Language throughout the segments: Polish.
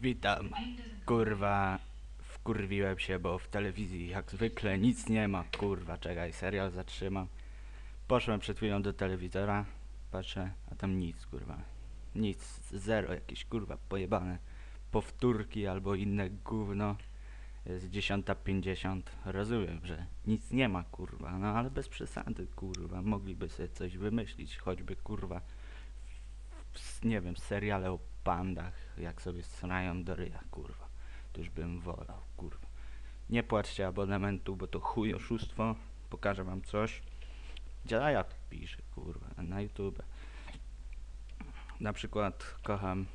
Witam. Kurwa, wkurwiłem się, bo w telewizji jak zwykle nic nie ma. Kurwa, czekaj, serial zatrzymam. Poszłem przed chwilą do telewizora, patrzę, a tam nic, kurwa. Nic, zero, jakieś kurwa pojebane powtórki albo inne gówno. Jest 10.50. Rozumiem, że nic nie ma, kurwa, no ale bez przesady, kurwa. Mogliby sobie coś wymyślić, choćby kurwa nie wiem, seriale o pandach, jak sobie srają do ryja, kurwa. To już bym wolał, kurwa. Nie płaczcie abonamentu, bo to chuj oszustwo. Pokażę wam coś. Gdzie ja to piszę, kurwa, na YouTube. Na przykład kocham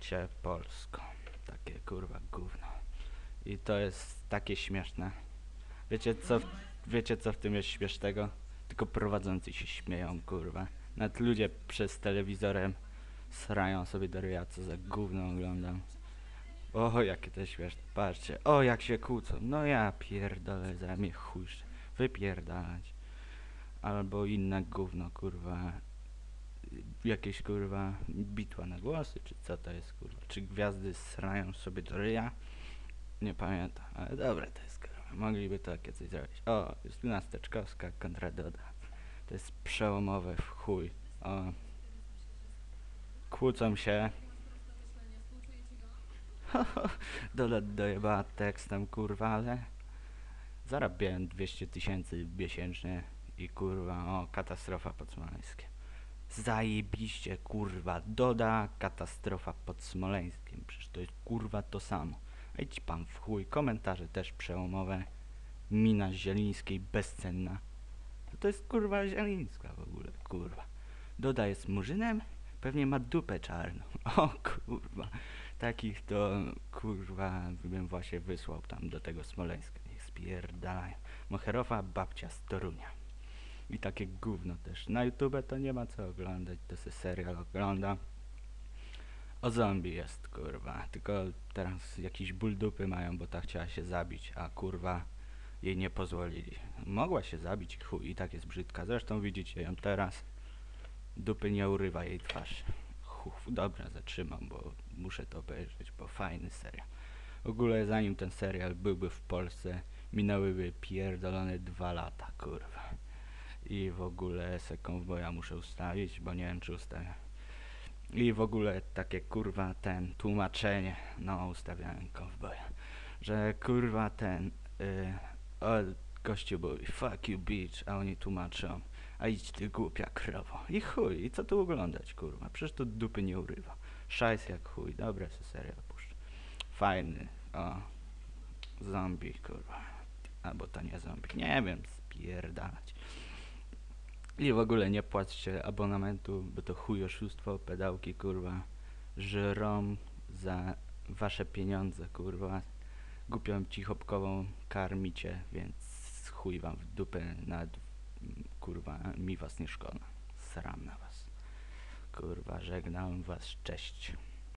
Cię Polsko. Takie kurwa gówno. I to jest takie śmieszne. Wiecie co, w- wiecie co w tym jest śmiesznego? Tylko prowadzący się śmieją, kurwa. Nawet ludzie przez telewizorem srają sobie do ryja, co za gówno oglądam. O, jakie to śmieszne. Patrzcie, o jak się kłócą. No ja pierdolę, za mnie chuj. Wypierdalać. Albo inne gówno, kurwa. Jakieś kurwa bitwa na głosy, czy co to jest kurwa? Czy gwiazdy srają sobie do ryja? Nie pamiętam, ale dobre to jest kurwa. Mogliby takie coś zrobić. O, Justyna Steczkowska kontra Doda. To jest przełomowe w chuj. O. Kłócą się. Doda dojebała tekstem kurwa, ale zarabiałem 200 tysięcy miesięcznie i kurwa, o, katastrofa pod Smoleńskiem. Zajebiście, kurwa, Doda, katastrofa pod Smoleńskiem. Przecież to jest kurwa to samo. Idź pan w chuj, komentarze też przełomowe. Mina Zielińskiej bezcenna. To jest kurwa Zielińska w ogóle, kurwa. Doda jest murzynem? Pewnie ma dupę czarną. O kurwa. Takich to kurwa bym właśnie wysłał tam do tego Smoleńska. Niech spierdalają. Moherowa babcia z Torunia. I takie gówno też. Na YouTube to nie ma co oglądać, to se serial ogląda. O zombie jest, kurwa. Tylko teraz jakiś ból dupy mają, bo ta chciała się zabić, a kurwa jej nie pozwolili. Mogła się zabić, chuj, i tak jest brzydka. Zresztą widzicie ją teraz. Dupy nie urywa jej twarz. Uf, dobra, zatrzymam, bo muszę to obejrzeć, bo fajny serial. W ogóle zanim ten serial byłby w Polsce, minęłyby pierdolone dwa lata, kurwa. I w ogóle se konwoja muszę ustawić, bo nie wiem czy ustawiam. I w ogóle takie kurwa ten tłumaczenie, no ustawiałem konwoja, że kurwa ten, y, o gościu mówi fuck you bitch, a oni tłumaczą, a idź ty głupia krowo. I chuj, i co tu oglądać kurwa, przecież to dupy nie urywa. Szajs jak chuj, dobra se serial puszczę. Fajny, o, zombie kurwa, albo to nie zombie, nie wiem, spierdalać. I w ogóle nie płaccie abonamentu, bo to chuj oszustwo, pedałki kurwa, żrą za wasze pieniądze kurwa. Głupią cichopkową karmicie, więc chuj wam w dupę, kurwa mi was nie szkoda. Sram na was. Kurwa, żegnam was, cześć.